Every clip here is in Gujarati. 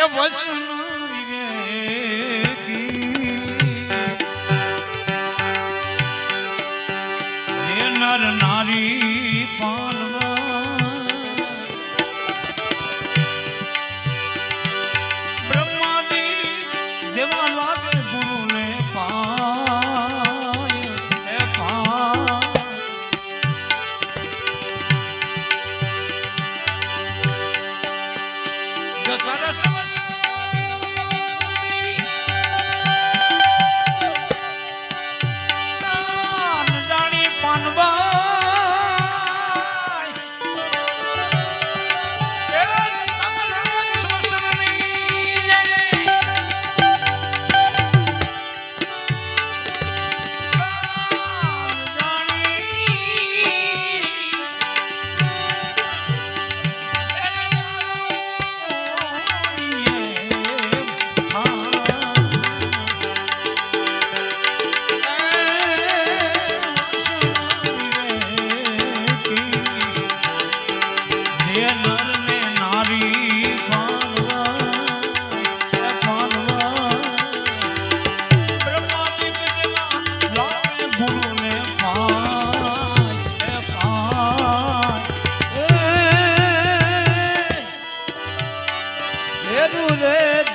એ વસન વિવેકી. હે નર પાલવા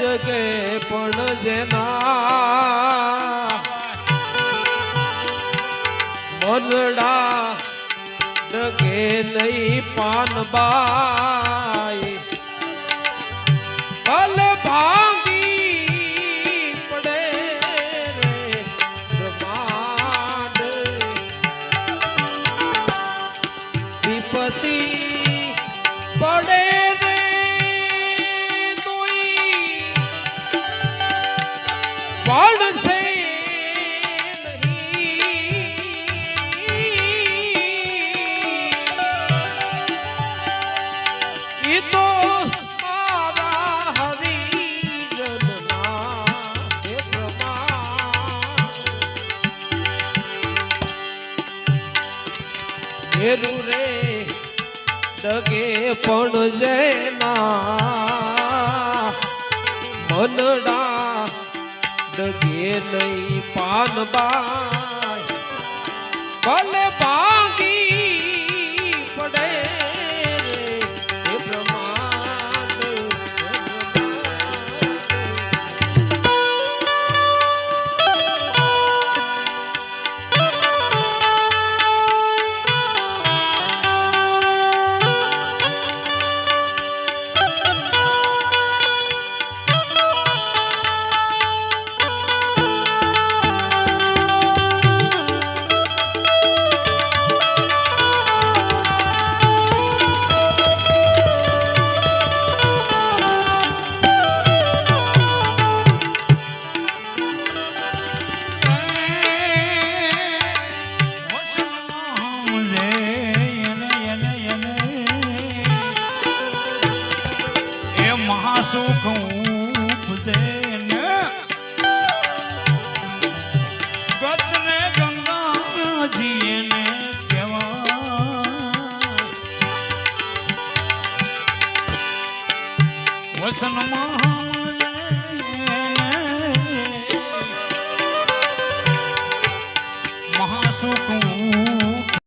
ડગે પણ જેના મનડા ડગે નહીં પાનબાઈ. ભલ ભાંગી પડે રે બ્રહ્માંડ. પડે ઘેરું રે ડગે પણ જેના. મનડા ડગે નહીં પાનબાઈ ભલે ભાંગી વસનમાં